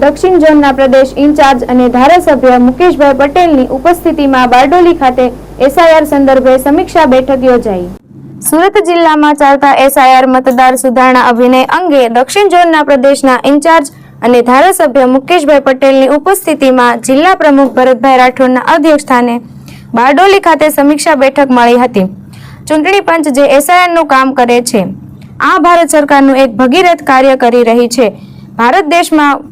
દક્ષિણ ઝોનના પ્રદેશ ઇન્ચાર્જ અને ધારાસભ્ય મુકેશભાઈ પટેલની ઉપસ્થિતિમાં બારડોલી ખાતે એસઆઈઆર સંદર્ભે સમીક્ષા બેઠક યોજાઈ. સુરત જિલ્લામાં ચાલતા એસઆઈઆર મતદાર સુધારણા અભિનય અંગે દક્ષિણ ઝોનના પ્રદેશના ઇન્ચાર્જ અને ધારાસભ્ય મુકેશભાઈ પટેલની ઉપસ્થિતિમાં જિલ્લા પ્રમુખ ભરતભાઈ રાઠોડના અધ્યક્ષસ્થાને બારડોલી ખાતે સમીક્ષા બેઠક મળી હતી. ચૂંટણી પંચ જે એસઆઈઆરનું કામ કરે છે, આ ભારત સરકારનું એક ભગીરથ કાર્ય કરી રહી છે. ભારત દેશમાં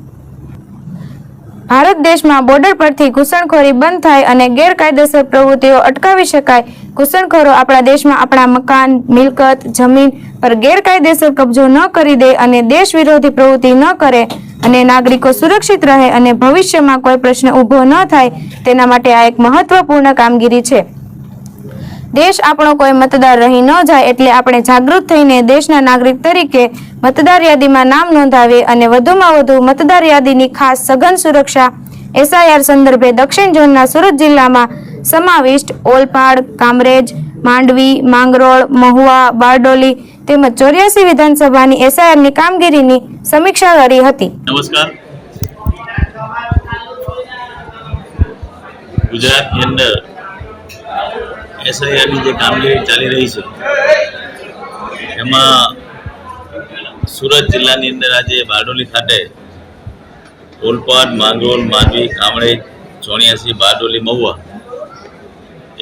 ભારત દેશમાં બોર્ડર પરથી ઘૂસણખોરી બંધ થાય અને ગેરકાયદેસર પ્રવૃત્તિઓ અટકાવી શકાય. ઘૂસણખોરો આપણા દેશમાં આપણા મકાન, મિલકત, જમીન પર ગેરકાયદેસર કબજો ન કરી દે અને દેશ વિરોધી પ્રવૃત્તિ ન કરે અને નાગરિકો સુરક્ષિત રહે અને ભવિષ્યમાં કોઈ પ્રશ્ન ઊભો ન થાય, તેના માટે આ એક મહત્વપૂર્ણ કામગીરી છે. દેશ આપણો કોઈ મતદાર રહી ન જાય એટલે આપણે જાગૃત થઈને દેશના નાગરિક તરીકે મતદાર યાદીમાં નામ નોંધાવીએ અને વધુમાં વધુ મતદાર યાદીની ખાસ સઘન સુરક્ષા એસઆઈઆર સંદર્ભે દક્ષિણ ઝોનના સુરત જિલ્લામાં સમાવિષ્ટ ઓલપાડ, કામરેજ, માંડવી, માંગરોળ, મહુવા, બારડોલી તેમજ ચોર્યાસી વિધાનસભાની એસઆઈઆરની કામગીરીની સમીક્ષા કરી હતી. નમસ્કાર. ગુજરાતની અંદર એસઆઈઆરની જે કામગીરી ચાલી રહી છે, એમાં સુરત જિલ્લાની અંદર આજે બારડોલી ખાતે ઓલપાડ માંગરોલ, માંડવી, કામરેજ, ચોર્યાસી, બારડોલી, મહુવા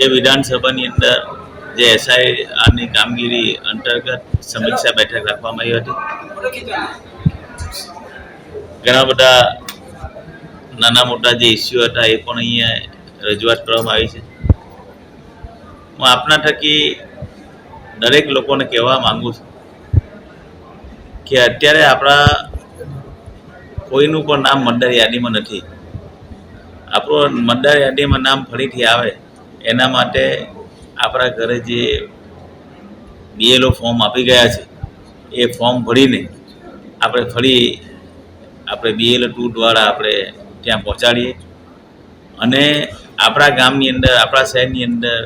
એ વિધાનસભાની અંદર જે એસઆઈઆરની કામગીરી અંતર્ગત સમીક્ષા બેઠક રાખવામાં આવી હતી. ઘણા બધા નાના મોટા જે ઇસ્યુ હતા એ પણ અહીંયા રજૂઆત કરવામાં આવી છે. હું આપના થકી દરેક લોકોને કહેવા માંગુ છું કે અત્યારે આપણા કોઈનું પણ નામ મતદાર યાદીમાં નથી. આપણું મતદાર યાદીમાં નામ ફરીથી આવે, એના માટે આપણા ઘરે જે બીએલઓ ફોર્મ આપી ગયા છે, એ ફોર્મ ભરીને આપણે ફરી આપણે બીએલ ટુ દ્વારા આપણે ત્યાં પહોંચાડીએ અને આપણા ગામની અંદર, આપણા શહેરની અંદર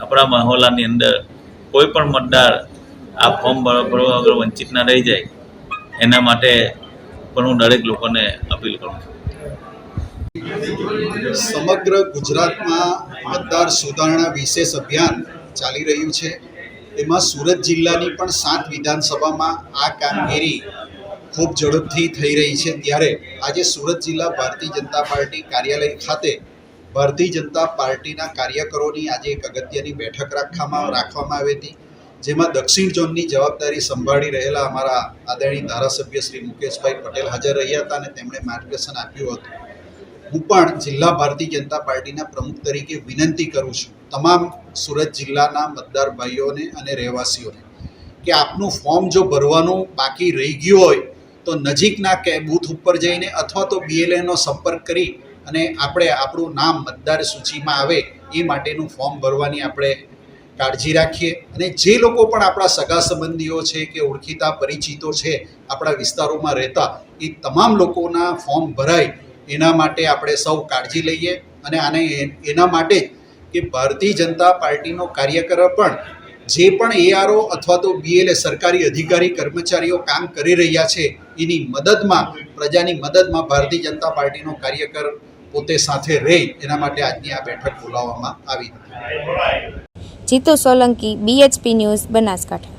આપણા મહોલ્લાની અંદર કોઈ પણ મતદાર આ ફોર્મ ભર- ભરવા વગર વંચિત ના રહી જાય, એના માટે પણ હું દરેક લોકોને અપીલ કરું સમગ્ર ગુજરાતમાં મતદાર સુધારણા વિશેષ અભિયાન ચાલી રહ્યું છે. એમાં સુરત જિલ્લાની પણ સાત વિધાનસભામાં આ કામગીરી ખૂબ ઝડપથી થઈ રહી છે. ત્યારે આજે સુરત જિલ્લા ભારતીય જનતા પાર્ટી કાર્યાલય ખાતે ભારતીય જનતા પાર્ટીના કાર્યકરોની આજે એક અગત્યની બેઠક રાખવામાં રાખવામાં આવી હતી, જેમાં દક્ષિણ ઝોનની જવાબદારી સંભાળી રહેલા અમારા આદરણીય ધારાસભ્ય શ્રી મુકેશભાઈ પટેલ હાજર રહ્યા હતા અને તેમણે માર્ગદર્શન આપ્યું હતું. હું પણ જિલ્લા ભારતીય જનતા પાર્ટીના પ્રમુખ તરીકે વિનંતી કરું છું તમામ સુરત જિલ્લાના મતદાર ભાઈઓને અને રહેવાસીઓને કે આપનું ફોર્મ જો ભરવાનું બાકી રહી ગયું હોય તો નજીકના કે બૂથ ઉપર જઈને અથવા તો બીએલએનો સંપર્ક કરી અને આપણે આપણું નામ મતદાર સૂચિમાં આવે એ માટેનું ફોર્મ ભરવાની આપણે કાળજી રાખીએ. અને જે લોકો પણ આપણા સગા સંબંધીઓ છે કે ઓળખીતા પરિચિતો છે, આપણા વિસ્તારોમાં રહેતા, એ તમામ લોકોના ફોર્મ ભરાય એના માટે આપણે સૌ કાળજી લઈએ. અને આને એના માટે કે ભારતીય જનતા પાર્ટીનો કાર્યકર પણ જે પણ એઆરઓ અથવા તો બીએલએ સરકારી અધિકારી, કર્મચારીઓ કામ કરી રહ્યા છે, એની મદદમાં, પ્રજાની મદદમાં ભારતીય જનતા પાર્ટીનો કાર્યકર પોતે સાથે રહે એના માટે આજની આ બેઠક બોલાવવામાં આવી. હતી જીતુ સોલંકી બીએચપી ન્યૂઝ બનાસકાંઠા.